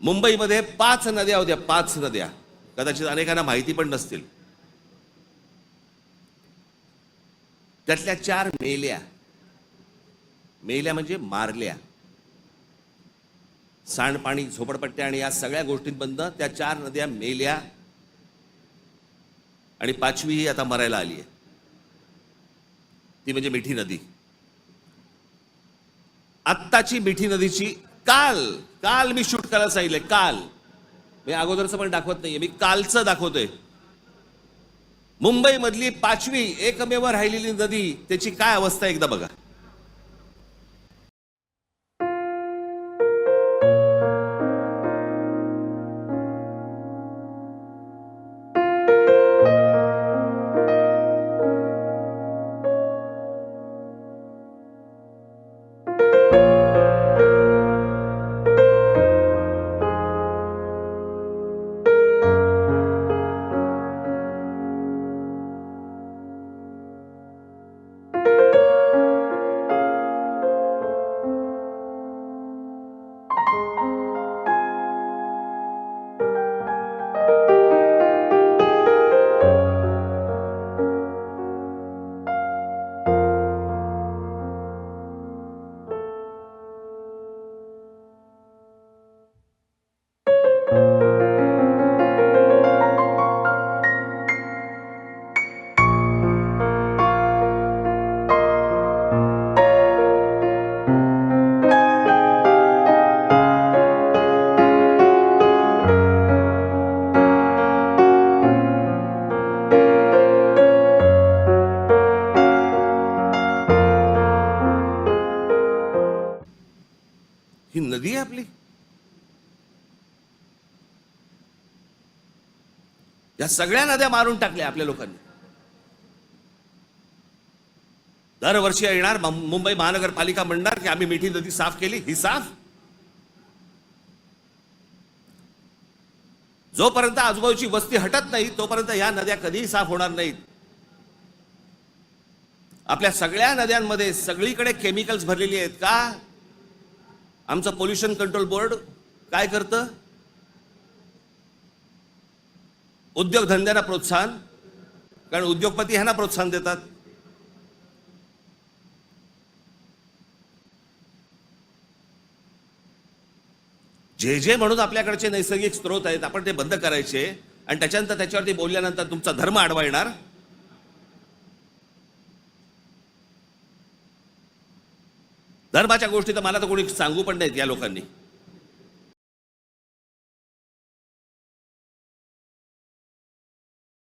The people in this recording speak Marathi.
मुंबईमध्ये पाच नद्या होत्या पाच नद्या. कदाचित अनेकांना माहिती पण नसतील. त्यातल्या चार मेल्या. मेल्या म्हणजे मारल्या. सांडपाणी झोपडपट्ट्या आणि या सगळ्या गोष्टींबंद त्या चार नद्या मेल्या आणि पाचवी ही आता मरायला आली आहे. ती म्हणजे मिठी नदी. आत्ताची मिठी नदीची काल काल मी शूट करायला सांगितलंय काल. मी अगोदरचं पण दाखवत नाहीये मी कालचं दाखवतोय. मुंबईमधली पाचवी एकमेव राहिलेली नदी त्याची काय अवस्था आहे एकदा बघा. ही नदी आहे आपली. या सगळ्या नद्या मारून टाकल्या आपल्या लोकांनी. दरवर्षी येणार मुंबई महानगरपालिका म्हणणार की आम्ही मिठी नदी साफ केली ही साफ. जोपर्यंत आजूबाजूची वस्ती हटत नाही तोपर्यंत या नद्या कधीही साफ होणार नाहीत. आपल्या सगळ्या नद्यांमध्ये सगळीकडे केमिकल्स भरलेली आहेत का? आमचं पोल्युशन कंट्रोल बोर्ड काय करतं? उद्योगधंद्यांना प्रोत्साहन. कारण उद्योगपती ह्यांना प्रोत्साहन देतात. जे जे म्हणून आपल्याकडचे नैसर्गिक स्रोत आहेत आपण ते बंद करायचे आणि त्याच्यानंतर त्याच्यावरती बोलल्यानंतर तुमचा धर्म आडवा येणार. धर्माच्या गोष्टी तर मला तर कोणी सांगू पण नाहीत या लोकांनी.